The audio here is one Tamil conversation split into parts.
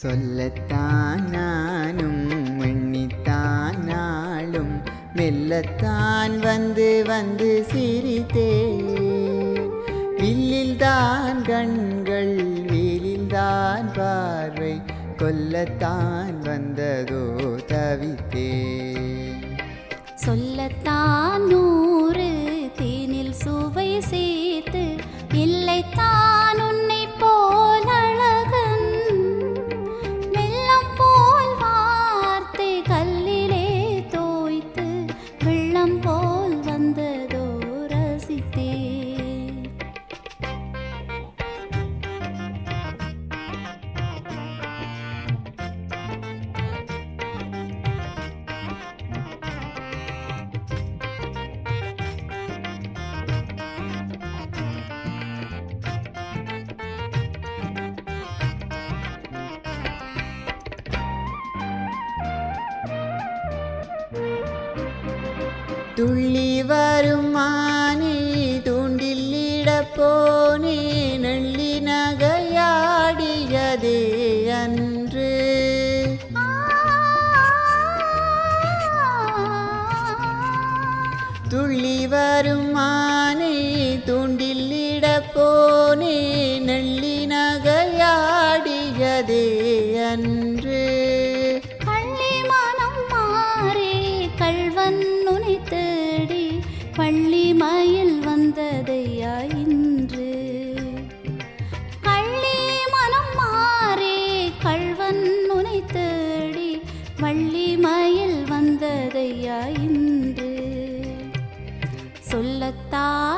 சொல்லத்தான் நானும் எண்ணித்தான் நாளும். மெல்லத்தான் வந்து வந்து சிரித்தே வில்லில்தான் கண்கள் வீலில்தான் பார்வை. கொல்லத்தான் வந்ததோ தவித்தே சொல்லத்தான் துள்ளி வரும்? வந்ததையா இன்று? சொல்லத்தான்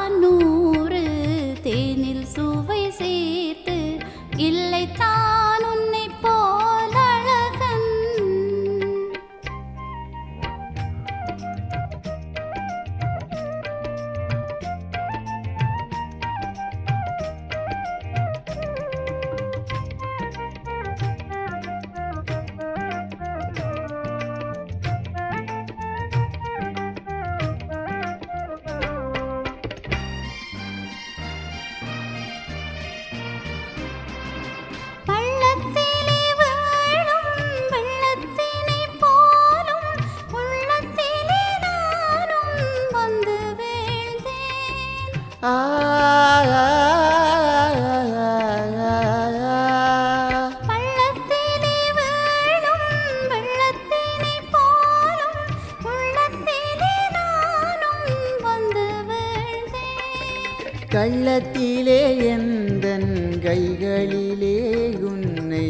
கள்ளத்திலே எந்தன் கைகளிலே உன்னை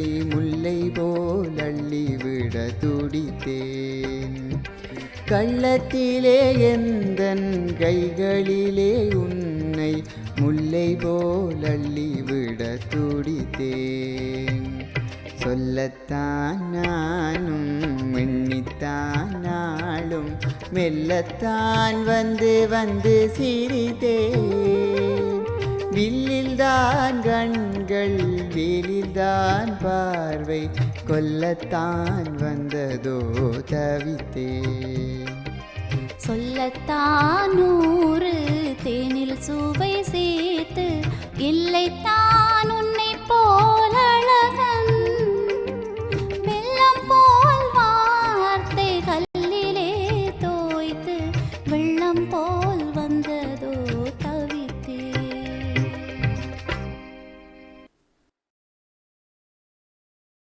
முல்லை போல் அள்ளிவிட துடித்தேன். கள்ளத்திலே எந்தன் கைகளிலே உன்னை முல்லை போல் அள்ளிவிட துடித்தேன். சொல்லத்தான் நானும் எண்ணித்தான் நாளும் மெல்லத்தான் வந்து வந்து சிரித்தேன். வில்லில்தான் கண் அவை கொல்லத்தான் வந்ததோ தவித்தே. சொல்லத்தான் நூறு தேனில் சுவை சேர்த்து இல்லைத்தான் உன்னை போல அழகன். வெள்ளம் போல் வார்த்தை கல்லிலே தோய்த்து வெள்ளம் போல்